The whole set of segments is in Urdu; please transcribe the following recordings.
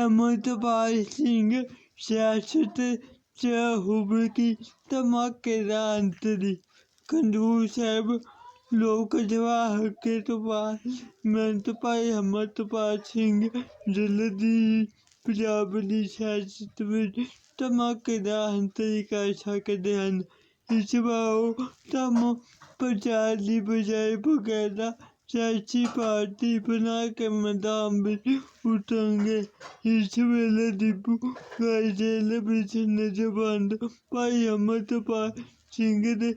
احمد سنگھ سیاست سے حب کی تما کران تری کندور صاحب لوک جب کے تو بعد میں تو بھائی احمد پال سنگھ جلدی دی پنجاب کی سیاست میں تما کران تری کر سکتے ہیں اس بار تم پرچار کی بجائے بقاعدہ सियासी पार्टी बना के मैदान में उतरेंगे इस वेले दीपू रायसेल बिच नजबंद भाई अमृतपाल सिंह के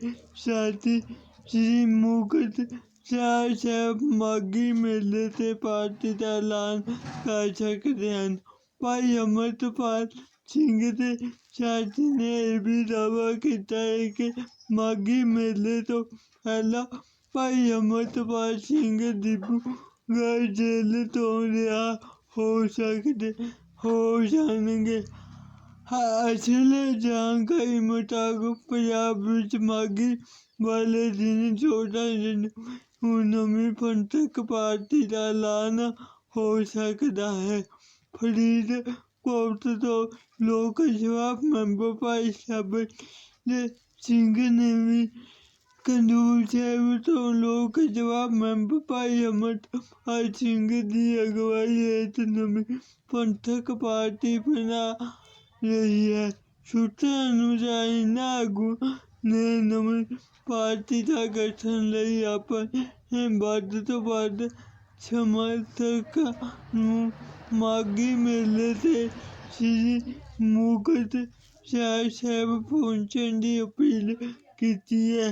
साथी श्री मुकत ਸਾਹਿਬ ਸਾਹਿਬ ਮਾਗੀ ਮੇਲੇ ਤੇ ਪਾਰਟੀ ਦਾ ਐਲਾਨ ਕਰ ਸਕਦੇ ਹਨ ਭਾਈ ਅਮਰਤਪਾਲ ਸਿੰਘ ਦੇ ਸਾਥੀ ਨੇ ਇਹ ਵੀ ਦਾਅਵਾ ਕੀਤਾ ਹੈ ਕਿ ਮਾਗੀ ਮੇਲੇ ਤੋਂ ਪਹਿਲਾਂ بھائی امرت پال جیل تو ہو سکتے ہو جان گے اس لیے جانکاری مطابق پنجاب ماھی والے دن چودہ دن پنتک پارٹی کا ایلان ہو سکتا ہے فریدکوٹ تو لوک سبھا ممبر پائی سب سنگھ نے بھی صاحب تو لوگ جواب میں مائی سنگھ کی اگوائی نمی پنتھک پارٹی بنا لوتر یہاں آگو نے نمی پارٹی کا گھٹن لی ودھ تو ود سمر ماھی میلے سے شری مہر صاحب پہنچنے کی اپیل کیتی ہے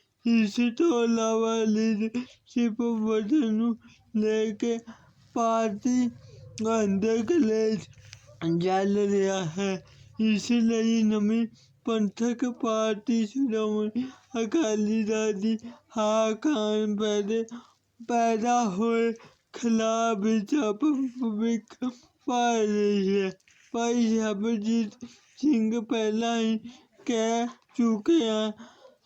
اس کو علاوہ لیڈر شف بدن لے کے پارٹی کل جل رہا ہے اس لیے نمی پنتک پارٹی شروع اکالی دل کی ہا کان پیدے پیدا ہوئے خلاف پا رہی ہے بھائی سبجیت سنگھ پہلے ہی کہہ چکے ہیں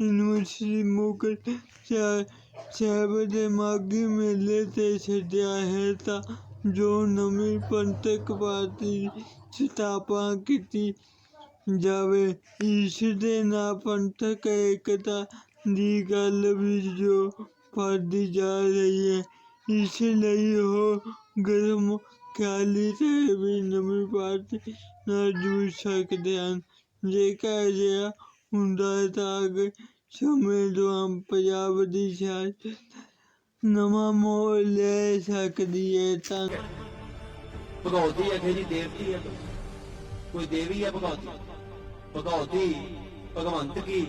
یونیورسٹی موکل صاحب دماغی میلے سے چڑھیا ہے جو نمی پنتک پاتی پارٹی ستھاپنا جائے اس پنتک ایکتا دیگا لبی جو پڑھتی جا رہی ہے اس لئی ہو گرم خیالی بھی نمی پاتی نا جو سکتے ہیں جی کا جہاں ਹੁੰਦਾ ਹੈ ਤਾਂ ਕਿ ਸਮੇਂ ਦੌਰਾਨ ਪੰਜਾਬ ਦੀ ਸਿਆਸਤ ਨਵਾਂ ਮੋੜ ਲੈ ਸਕਦੀ ਹੈ ਤਾਂ ਭਗਉਤੀ ਹੈ ਜੀ ਦੇਵਤੀ ਹੈ ਕੋਈ ਦੇਵੀ ਹੈ ਭਗਉਤੀ ਭਗਉਤੀ ਭਗਵੰਤ ਕੀ